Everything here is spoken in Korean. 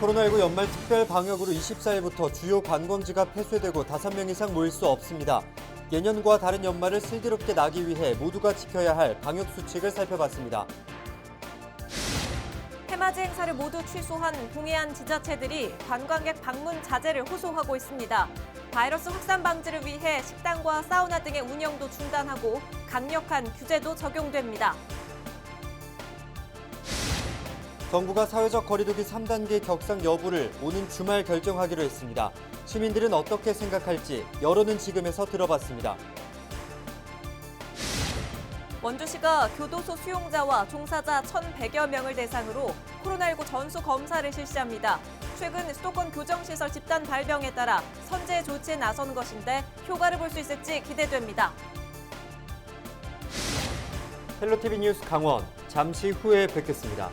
코로나19 연말 특별 방역으로 24일부터 주요 관광지가 폐쇄되고 5명 이상 모일 수 없습니다. 예년과 다른 연말을 슬기롭게 나기 위해 모두가 지켜야 할 방역 수칙을 살펴봤습니다. 해맞이 행사를 모두 취소한 동해안 지자체들이 관광객 방문 자제를 호소하고 있습니다. 바이러스 확산 방지를 위해 식당과 사우나 등의 운영도 중단하고 강력한 규제도 적용됩니다. 정부가 사회적 거리두기 3단계 격상 여부를 오는 주말 결정하기로 했습니다. 시민들은 어떻게 생각할지 여론은 지금에서 들어봤습니다. 원주시가 교도소 수용자와 종사자 1,100여 명을 대상으로 코로나19 전수 검사를 실시합니다. 최근 수도권 교정시설 집단 발병에 따라 선제 조치에 나선 것인데 효과를 볼 수 있을지 기대됩니다. 헬로티비 뉴스 강원 잠시 후에 뵙겠습니다.